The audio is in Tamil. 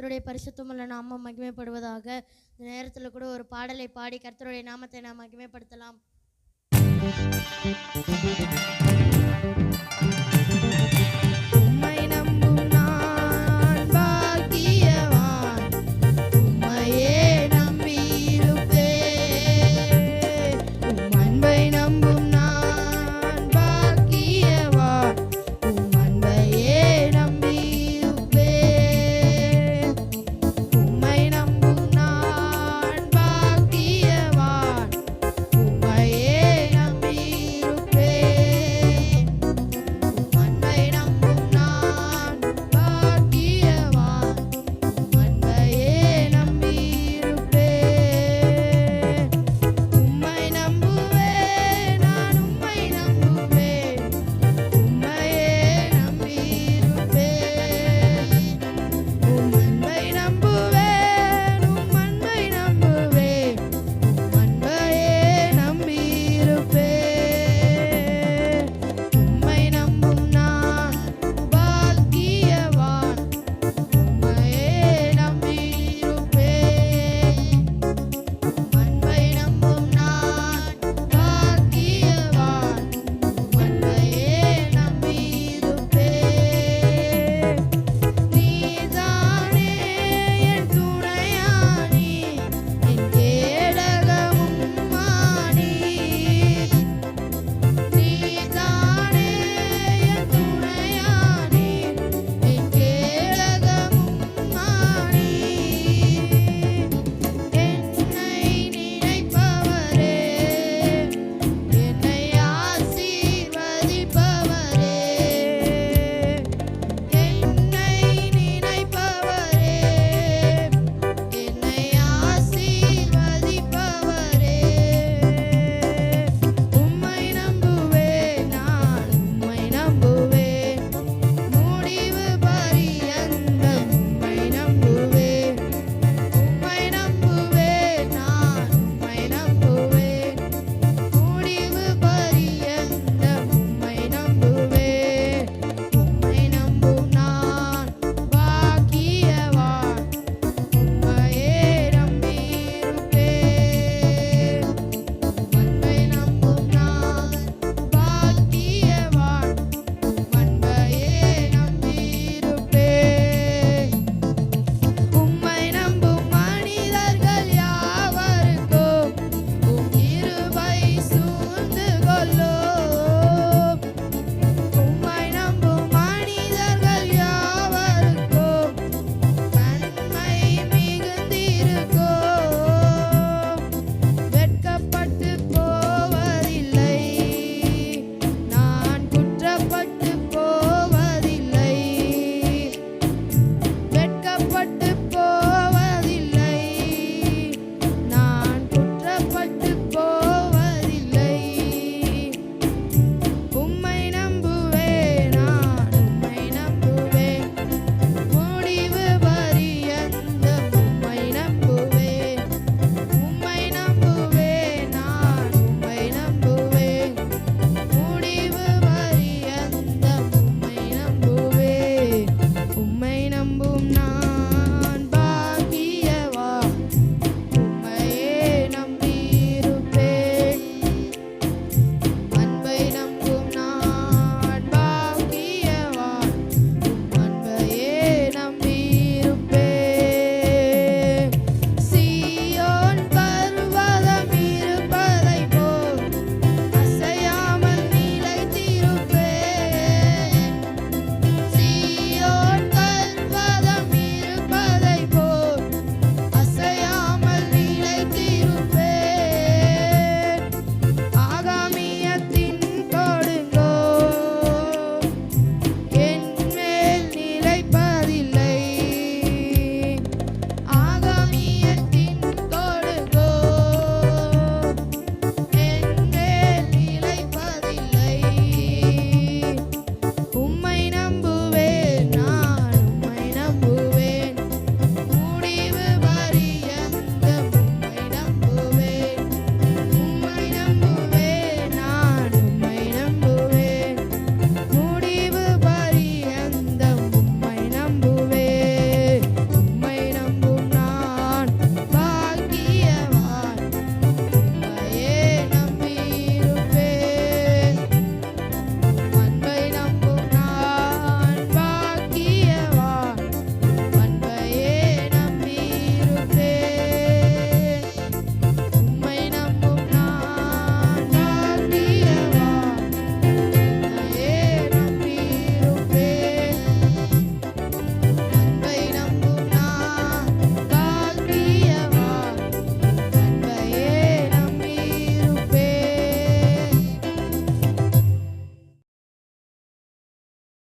கர்த்தருடைய பரிசுத்தமுள்ள நாமம் மகிமைப்படுவதாக இந்த நேரத்தில் கூட ஒரு பாடலை பாடி கர்த்தருடைய நாமத்தை நாம் மகிமைப்படுத்தலாம்.